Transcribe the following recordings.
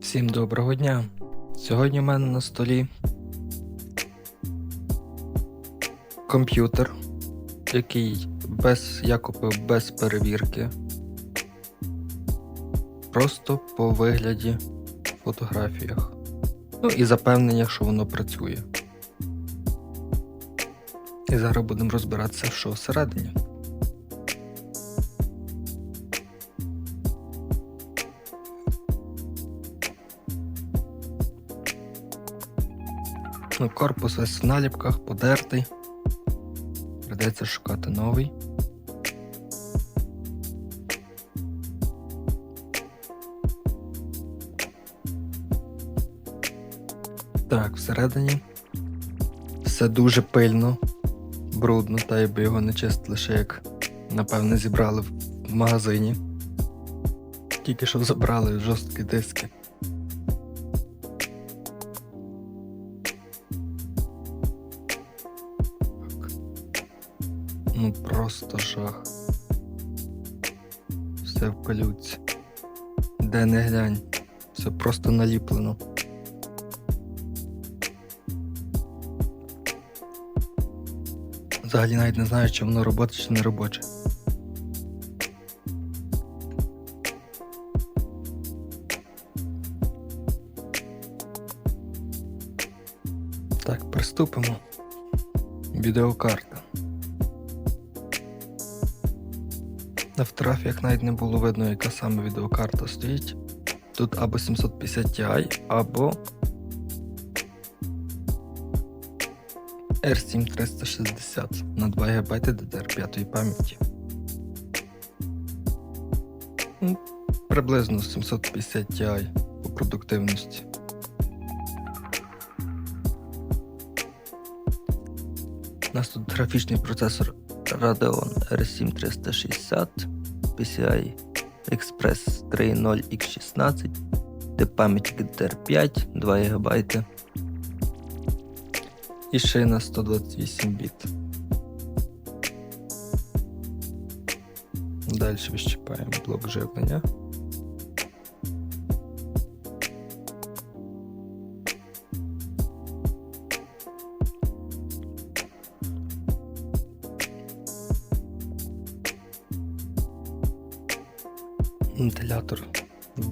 Всім доброго дня! Сьогодні в мене на столі комп'ютер, який без, я купив без перевірки. Просто по вигляді фотографіях. Ну і запевнення, що воно працює. І зараз будемо розбиратися, що всередині. Ну, корпус весь в наліпках, подертий. Придеться шукати новий. Так, всередині все дуже пильно, брудно, та якби його не чистили ще як, напевне, зібрали в магазині. Тільки що забрали жорсткі диски. Ну просто жах. Все в пилюці. Де не глянь. Все просто наліплено. Взагалі навіть не знаю, чи воно робоче, чи не робоче. Так, приступимо. Відеокарта. На фотографіях навіть не було видно, яка саме відеокарта стоїть. Тут або 750 Ti, або R7 360 на 2 ГБ DDR5 пам'яті. Ну, Приблизно 750 Ti по продуктивності. У нас тут графічний процесор Radeon R7 360, PCI Express 3.0 X16, тип пам'яті DDR5, 2 ГБ і шина 128 біт. Далі вищипаємо блок живлення.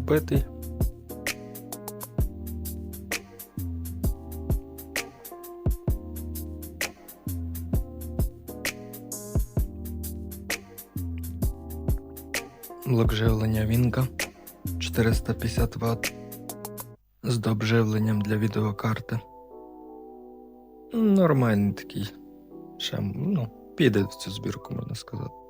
Вбитий. Блок живлення Вінка 450 Вт з добживленням для відеокарти. Нормальний такий. Ще, ну, піде в цю збірку, можна сказати.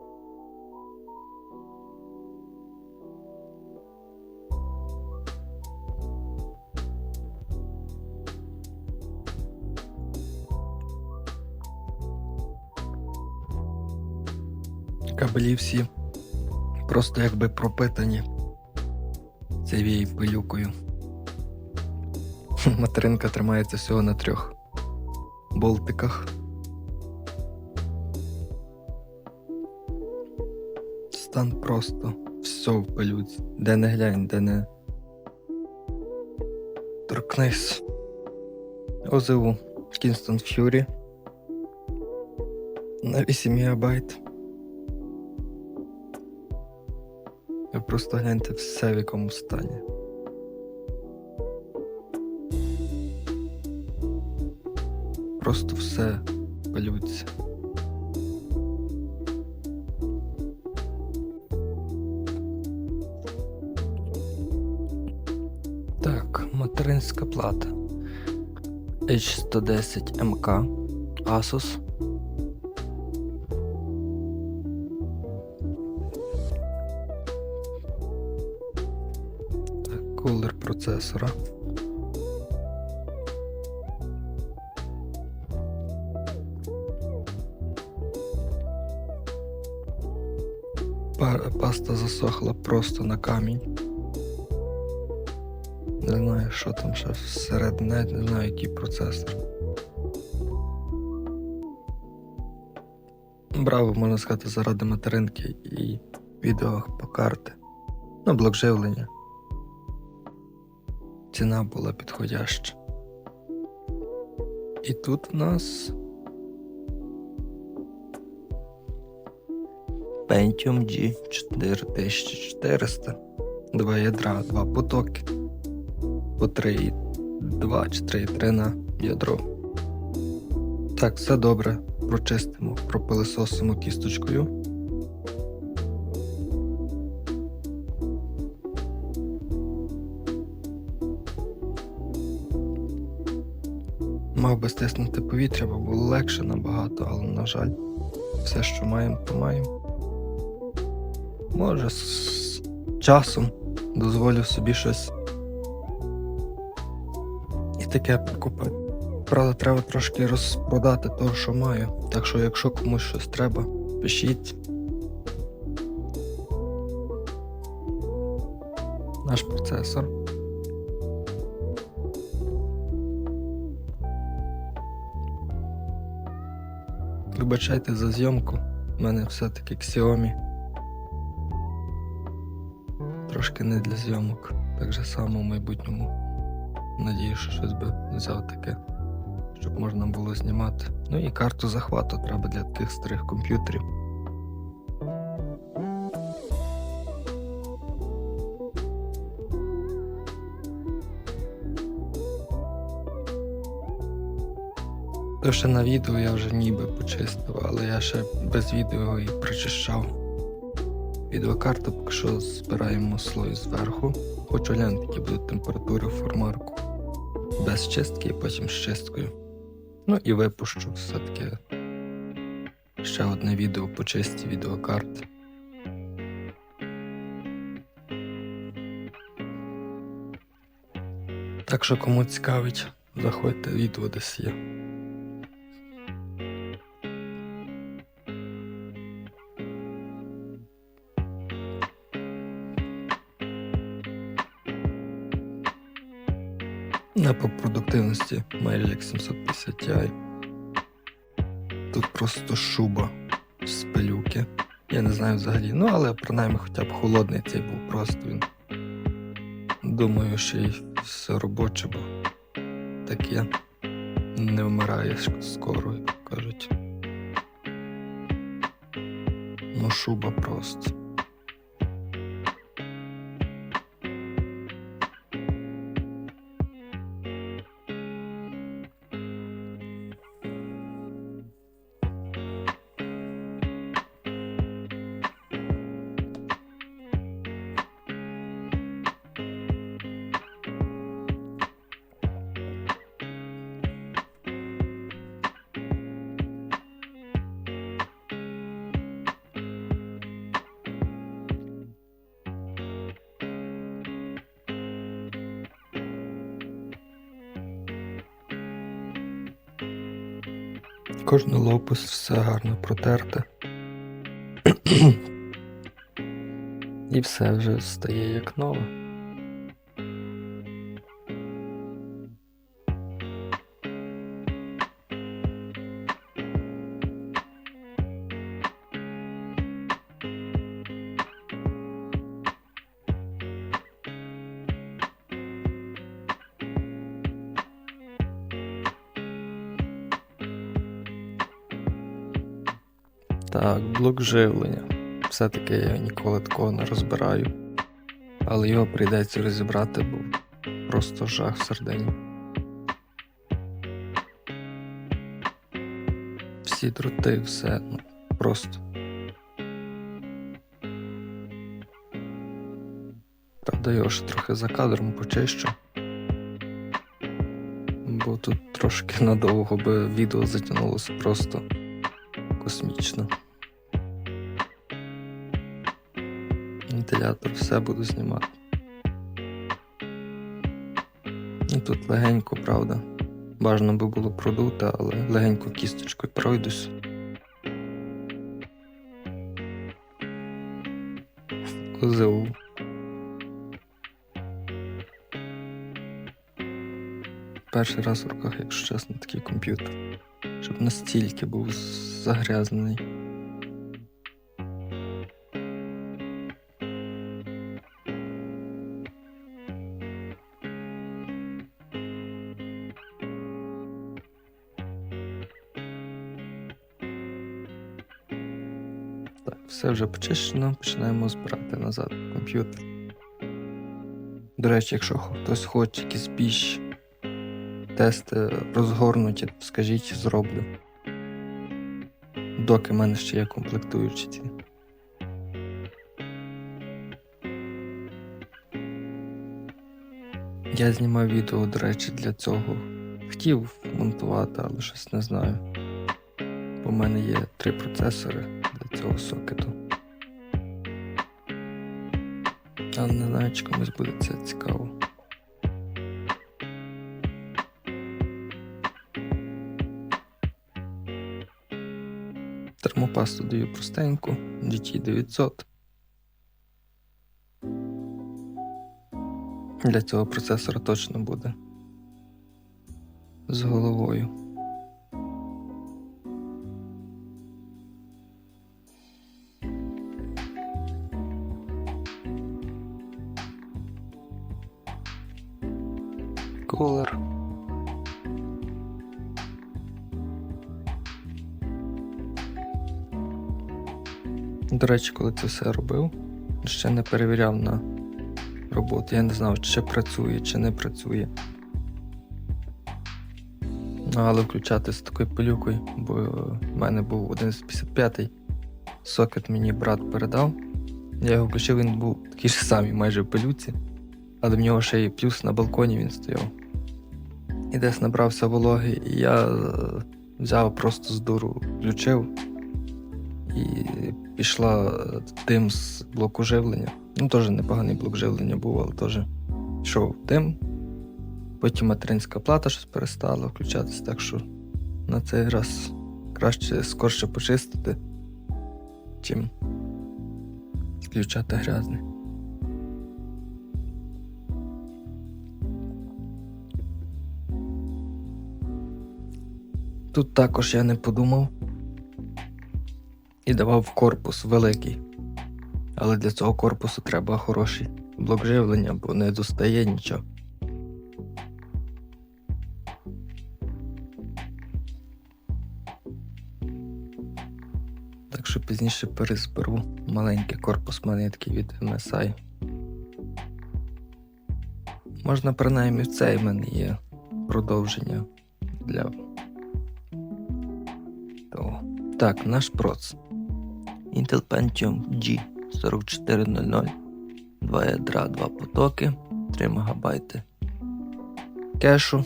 Кабелі всі просто якби пропитані цією пилюкою. Материнка тримається всього на трьох болтиках. Стан просто все в пилюці. Де не глянь, де не торкнись. ОЗУ Kingston Fury на 8 ГБ. Просто гляньте все в якому стані. Просто все палються. Так, материнська плата. H110 MK Asus. Так, процесора. Паста засохла просто на камінь. Не знаю, що там ще всередині, не знаю, який процесор. Браво, можна сказати, заради материнки і відео по карти. Ну, блок живлення. Ціна була підходяща. І тут в нас Pentium G 4400. Два ядра, два потоки. По 3,2 чи 3,3 на ядро. Так, все добре. Прочистимо, пропилисосимо кісточкою. Мав би стиснути повітря, бо було легше набагато, але, на жаль, все, що маємо, то маємо. Може, з часом дозволю собі щось і таке прикупити. Правда, треба трошки розпродати того, що маю. Так що, якщо комусь щось треба, пишіть. Наш процесор. Вибачайте за зйомку. У мене все-таки Xiaomi. Трошки не для зйомок. Так же само в майбутньому. Надію, що щось би взяв таке, щоб можна було знімати. Ну і карту захвату треба для тих старих комп'ютерів. То ще на відео я вже ніби почистив, але я ще без відео і прочищав. Відеокарту поки що збираємо слой зверху. Хочу глянути, які будуть температури формарку. Без чистки і потім з чисткою. Ну і випущу все-таки ще одне відео по чисті відеокарти. Так що кому цікавить, заходьте, відео десь є. Не по продуктивності як 750 Ti. Тут просто шуба з пилюки. Я не знаю взагалі. Ну, але принаймні хоча б холодний цей був просто він. Думаю, що й все робоче, бо таке не вмирає скоро, як кажуть. Ну, шуба просто. Кожний лопус все гарно протерте. І все вже стає як нове. Так, блок живлення. Все-таки я ніколи такого не розбираю. Але його прийдеться розібрати, бо просто жах в середині. Всі дроти, все, ну, просто. Правда, його ще трохи за кадром почищу. Бо тут трошки надовго би відео затягнулося просто космічно. Вентилятор все буду знімати. І тут легенько, правда. Бажано би було продути, але легенько кісточкою пройдусь. ОЗУ. Перший раз в руках, якщо чесно, такий комп'ютер щоб настільки був загрязнений. Все вже почищено, починаємо збирати назад комп'ютер. До речі, якщо хтось хоче якісь більш тести розгорнуті, скажіть, зроблю. Доки в мене ще є комплектуючі ці. Я знімав відео, до речі, для цього. Хотів монтувати, але щось не знаю. Бо в мене є три процесори для цього сокету. Але не знаю, чи комусь буде це цікаво. Термопасту даю простеньку, GT900. Для цього процесора точно буде. З головою. Речі, коли це все робив, ще не перевіряв на роботу. Я не знав, чи працює, чи не працює. Ну, але включати з такою пилюкою, бо в мене був 1155 сокет мені брат передав. Я його включив, він був такий ж самий майже в пилюці, але в нього ще й плюс на балконі він стояв. І десь набрався вологи, і я е, взяв просто з дуру, включив і пішла е, дим з блоку живлення. Ну, теж непоганий блок живлення був, але теж йшов дим. Потім материнська плата щось перестала включатися, так що на цей раз краще скорше почистити, чим включати грязне. Тут також я не подумав і давав корпус великий. Але для цього корпусу треба хороший блок живлення, бо не достає нічого. Так що пізніше перезберу маленький корпус, такий від MSI. Можна принаймні в цей мене є продовження для того. Так, наш проц. Intel Pentium G 4400, 2 ядра, 2 потоки, 3 МБ кешу.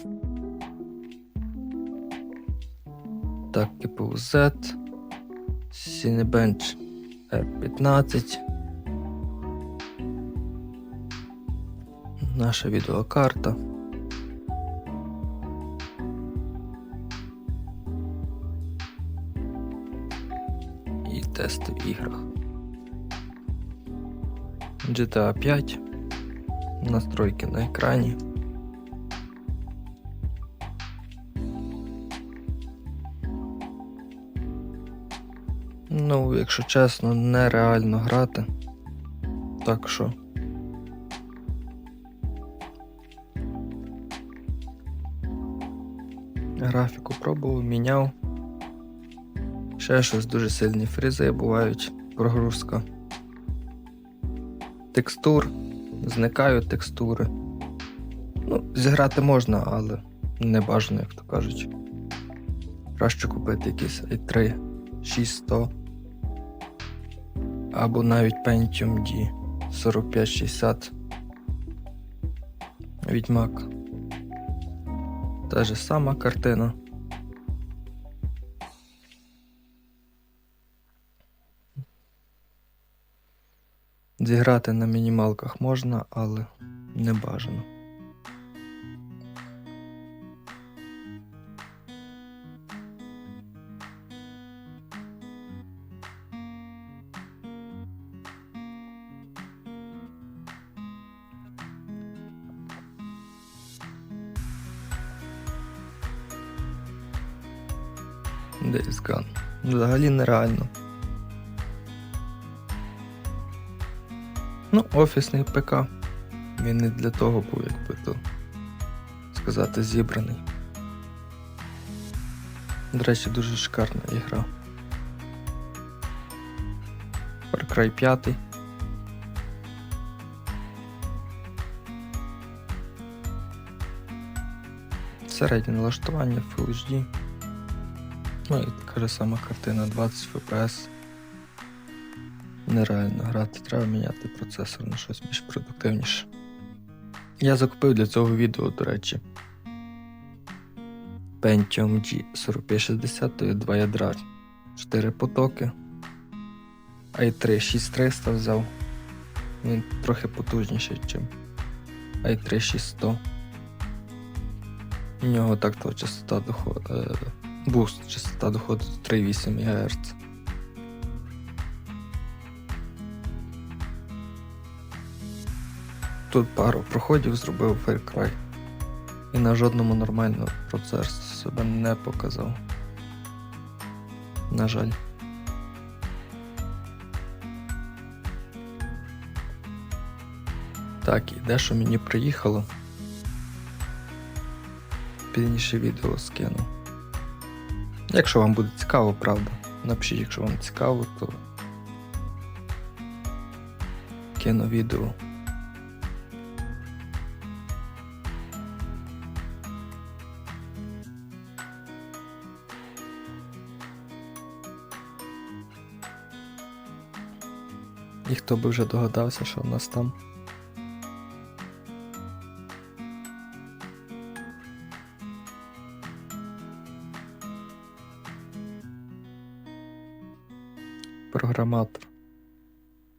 Так, КПУ Z, Cinebench R15. Наша відеокарта. Тести в іграх. GTA 5. Настройки на екрані. Ну, якщо чесно, нереально грати. Так що. Графіку пробував, міняв. Ще щось дуже сильні фрізи бувають, прогрузка. Текстур, зникають текстури. Ну, зіграти можна, але не бажано, як то кажуть. Краще купити якийсь i3 6100 або навіть Pentium D 4560 Відьмак. Та же сама картина. Зіграти на мінімалках можна, але не бажано. Days Gone. Взагалі нереально. Ну, офісний ПК. Він не для того був, якби то сказати, зібраний. До речі, дуже шикарна ігра. Far Cry 5. Середнє налаштування Full HD. Ну і така ж сама картина 20 FPS. Нереально грати, треба міняти процесор на щось більш продуктивніше. Я закупив для цього відео, до речі. Pentium G 4560 2 ядра, 4 потоки. i3 6300 взяв. Він трохи потужніший, ніж i3 6100. У нього так то частота доходу. Е, буст, частота доходу 3,8 МГц. Тут пару проходів зробив Far Cry. І на жодному нормальному процесорі себе не показав. На жаль. Так, і дещо мені приїхало. Пізніше відео скину. Якщо вам буде цікаво, правда. Напишіть, якщо вам цікаво, то кину відео. І хто би вже догадався, що в нас там. Програматор.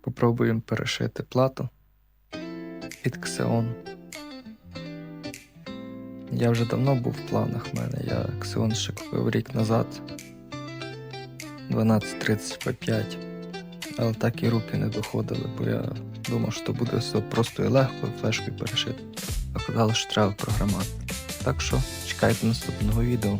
Попробуємо перешити плату під Xeon. Я вже давно був в планах в мене. Я Xeon ще купив рік назад. 1230 p 5 але так і руки не доходили, бо я думав, що буде все просто і легко, флешкою перешити. А казали, що треба програмати. Так що чекайте наступного відео.